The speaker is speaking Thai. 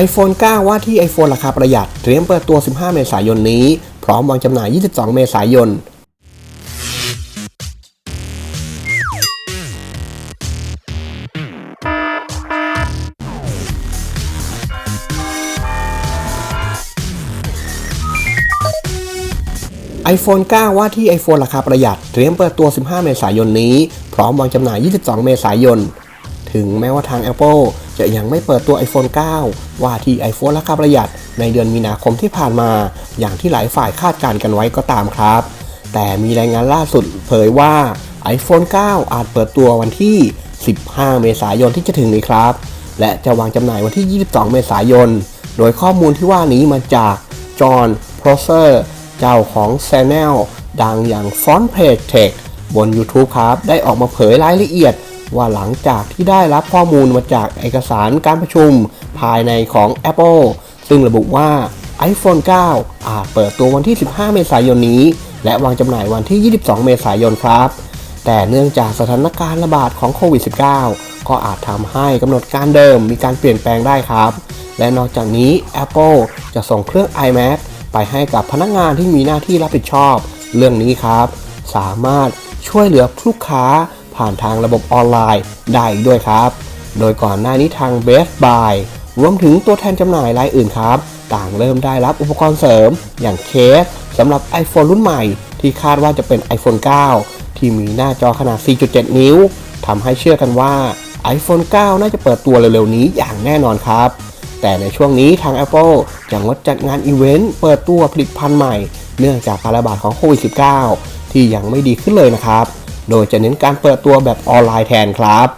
iPhone 9 ว่าที่ iPhone ราคาประหยัด เตรียมเปิดตัว 15 เมษายนนี้ พร้อมวางจำหน่าย 22 เมษายน iPhone 9 ว่าที่ iPhone ราคาประหยัด เตรียมเปิดตัว 15 เมษายนนี้ พร้อมวางจำหน่าย 22 เมษายน ถึงแม้ว่าทาง Apple จะยังไม่เปิดตัว iPhone 9 ว่าที่ iPhone ราคาประหยัดในเดือนมีนาคมที่ผ่านมา อย่างที่หลายฝ่ายคาดการณ์กันไว้ก็ตามครับ แต่มีรายงานล่าสุดเผยว่า iPhone 9 อาจเปิดตัววันที่ 15 เมษายนที่จะถึงนี้ครับ และจะวางจำหน่ายวันที่ 22 เมษายน โดยข้อมูลที่ว่านี้มาจากจอห์นโพรเซอร์เจ้าของ Channel ดังอย่าง Front Page Tech บน YouTube ครับ ได้ออกมาเผยรายละเอียด ว่าหลังจากที่ได้รับข้อมูลมาจากเอกสารการประชุมภายในของ Apple ซึ่งระบุว่า iPhone 9 อาจเปิดตัววันที่ 15 เมษายนนี้ และวางจำหน่ายวันที่ 22 เมษายนครับ แต่เนื่องจากสถานการณ์ระบาดของโควิด -19 ก็อาจทำให้กำหนดการเดิมมีการเปลี่ยนแปลงได้ครับ และนอกจากนี้ Apple จะส่งเครื่อง iMac ไปให้กับพนักงานที่มีหน้าที่รับผิดชอบ เรื่องนี้ครับ สามารถช่วยเหลือลูกค้า ผ่านทางระบบออนไลน์ได้อีกด้วยครับ โดยก่อนหน้านี้ทาง Best Buy รวมถึงตัวแทนจำหน่ายรายอื่นครับ ต่างเริ่มได้รับอุปกรณ์เสริม อย่างเคสสำหรับ iPhone รุ่นใหม่ ที่คาดว่าจะเป็น iPhone 9 ที่มีหน้าจอขนาด 4.7 นิ้วทำให้เชื่อกันว่า iPhone 9 น่าจะเปิดตัวเร็วๆนี้อย่างแน่นอนครับ แต่ในช่วงนี้ทาง Apple จะงดจัดงานอีเวนต์เปิดตัวผลิตภัณฑ์ใหม่ เนื่องจากการระบาดของโควิด -19 ที่ยังไม่ดีขึ้นเลยนะครับ โดยจะเน้นการเปิดตัวแบบออนไลน์แทนครับ